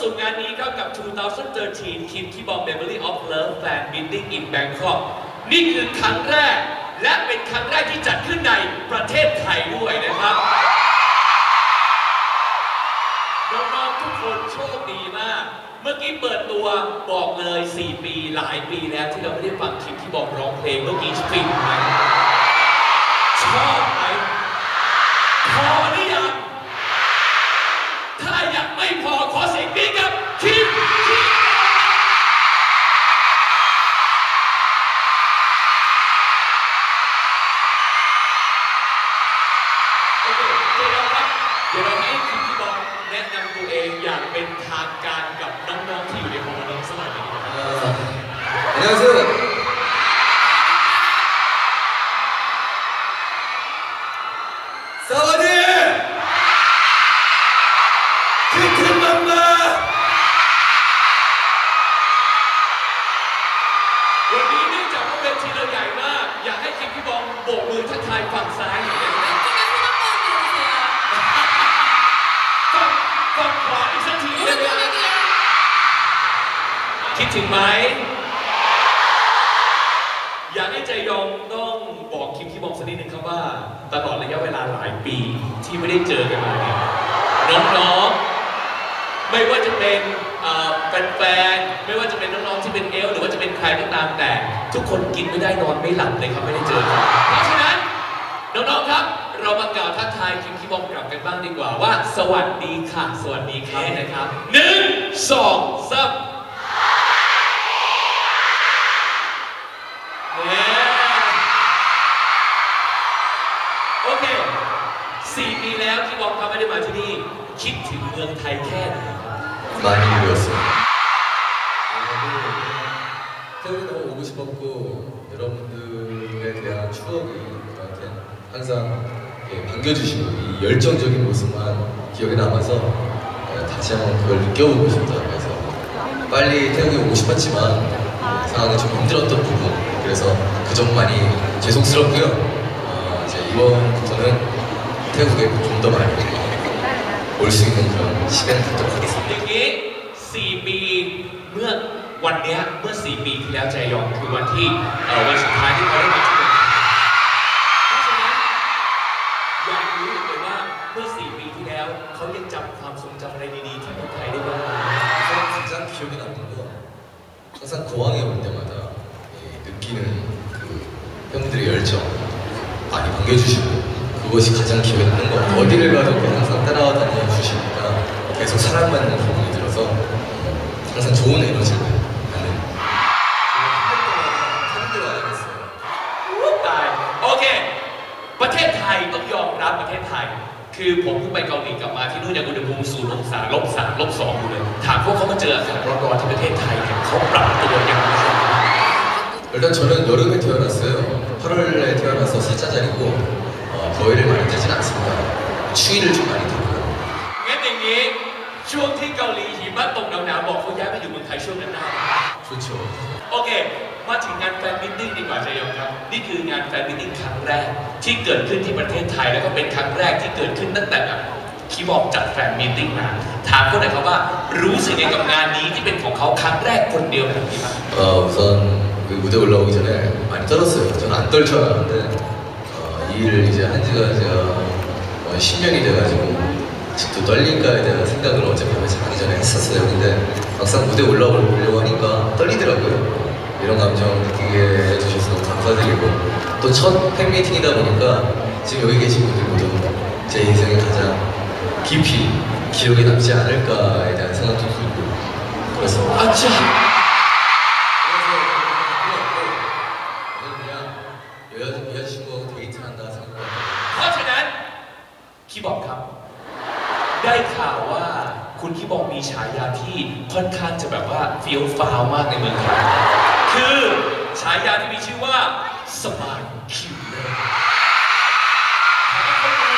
สู่งานนี้ครับกับ 2013 Kim k i b o m Memory of Love Fan Meeting in Bangkok นี่คือครั้งแรก และเป็นครั้งแรกที่จัดขึ้นในประเทศไทยด้วยนะครับน้องๆทุกคนโชคดีมาก เมื่อกี้เปิดตัวบอกเลย 4 ปีหลายปีแล้วที่เราไม่ได้ฟังคลิปที่บอกร้องเพลงเมื่อกี้ฟินไหมชอบ เป็นทางการกับน้องๆที่อยู่ในฮอลล์น้องสมัยนี้นะครับ 아, 안녕하세요. 사와디! 큰 맘마! วันนี้เนื่องจากว่าเวทีเราใหญ่มาก อยากให้คิมพี่บอลโบกมือทักทายฝั่งซ้ายหน่อยได้ไหม คิดถึงไหม อยากให้ใจยองต้องบอกคิมพี่บอลสักนิดหนึ่งครับว่า ตลอดระยะเวลาหลายปีที่ไม่ได้เจอกันมาเนี่ยน้องๆ ไม่ว่าจะเป็นแฟนๆ ไม่ว่าจะเป็นน้องๆ ที่เป็นเอลหรือว่าจะเป็นใครก็ตามแต่ ทุกคนกินไม่ได้นอนไม่หลับเลยครับไม่ได้เจอกันเพราะฉะนั้นน้องๆ ครับ เรามากล่าวทักทายคิมคิมบอมกลับกันบ้างดีกว่าว่า สวัสดีค่ะ สวัสดีครับนะครับหนึ่งสองสาม แล้วที่บอมครับไม่ได้มาที่นี่ คิดถึงเมืองไทยแค่ไหนครับ 많이 울었어요. 태국에 너무 오고 싶었고 여러분들에 대한 추억이 저한테 항상 이렇게 반겨주시고 이 열정적인 모습만 기억에 남아서 어, 다시 한번 그걸 느껴보고 싶다 그래서 빨리 태국에 오고 싶었지만 상황이 좀 힘들었던 부분 그래서 그 점 많이 죄송스럽고요 어, 이제 이번부터는 태국에 좀 더 많이 올 수 있는 그런 시간을 갖도록 하겠습니다 อย่างนี้ 4 ปีเมื่อวันเนี้ยเมื่อ 4 ปีที่แล้วใจยองคือวันที่เอ่อวันสุดท้ายที่เขาได้มาที่เมืองไทยเพราะฉะนั้นอยากรู้เลยว่าเมื่อ 4 ปีที่แล้วเขายังจำความทรงจำอะไรดีๆที่เมืองไทยได้บ้างไหม 우선 가장 기억에 남는 건 항상 공항에 올 때마다 이 느끼는 그 팬분들의 열정 많이 반겨주시고 그것이 가장 기억에 남는 것 같아요. 어디를 가도 항상 따라와 다녀 주시니까 계속 사랑받는 기분이 들어서 항상 좋은 에너지를 받는 태국에 와야겠어요. ตายโอเค ประเทศไทยต้องยอมรับประเทศไทย คือผมเพิ่งไปเกาหลีกลับมาที่นู่นยังอุณหภูมิศูนย์องศาลบสามลบสองอยู่เลย ถามพวกเขามาเจออากาศร้อนๆที่ประเทศไทยเนี่ยเขาปรับตัวยังไง 일단 저는 여름에 태어났어요. 8월에 태어나서 사자자리고 어, 더위를 많이 타진 않습니다. 추위를 좀 많이 타고요. งั้นอย่างนี้ช่วงที่เกาหลีหิมะตกหนาวๆบอกเขาย้ายมาอยู่เมืองไทยช่วงนั้นได้ 좋죠. โอเค มาถึงงานแฟนมิทติ้งดีกว่าใจยองครับ นี่คืองานแฟนมิทติ้งครั้งแรก ที่เกิดขึ้นที่ประเทศไทย แล้วก็เป็นครั้งแรกที่เกิดขึ้นตั้งแต่แบบคีย์บอร์ดจัดแฟนมิทติ้งมาถามเขาหน่อยครับว่า รู้สึกยังไงกับงานนี้ที่เป็นของเขาครั้งแรกคนเดียวแบบนี้ครับ 어, 우선 그 무대 올라오기 전에 많이 떨었어요. 저는 안 떨 줄 알았는데 어, 이 일을 이제 한 지가 제가 어, 10년이 돼가지고 아직도 떨릴까에 대한 생각을 어젯밤에 자기 전에 했었어요. 근데 막상 무대 올라오려고 하니까 떨리더라고요. 이런 감정 느끼게 해주셔서 감사드리고 또 첫 팬미팅이다 보니까 지금 여기 계신 분들 모두 제 인생에 가장 깊이 기억에 남지 않을까에 대한 생각도 들고 그렇습니다. ค่อนข้างจะแบบว่าเฟี้ยวฟ้าวมากในเมืองไทยคือฉายาที่มีชื่อว่าสมายคิวเลอร์ถามว่าคนรู้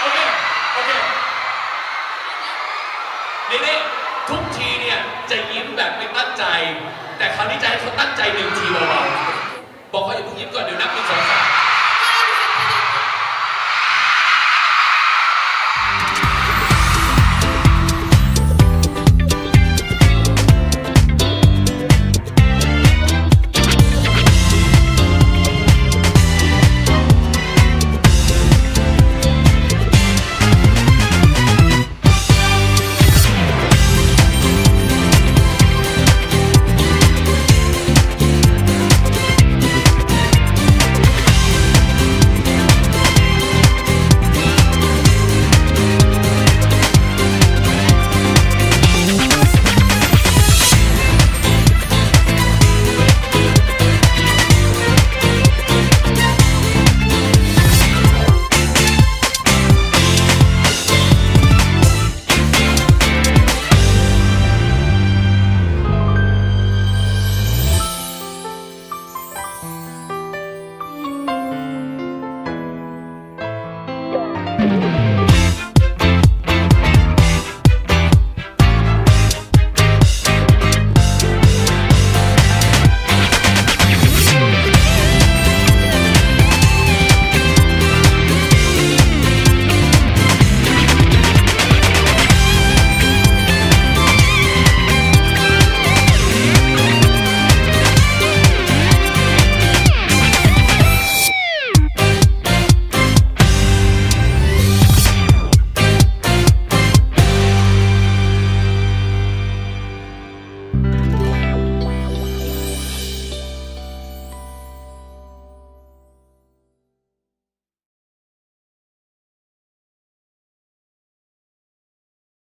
โอเคโอเคนี่ทุกทีเนี่ยจะยิ้มแบบไม่ตั้งใจ แต่คราวนี้จะให้เขาตั้งใจหนึ่งทีเบาๆบอกเขาอย่าเพิ่งยิ้มก่อนเดี๋ยวนับหนึ่งสองสาม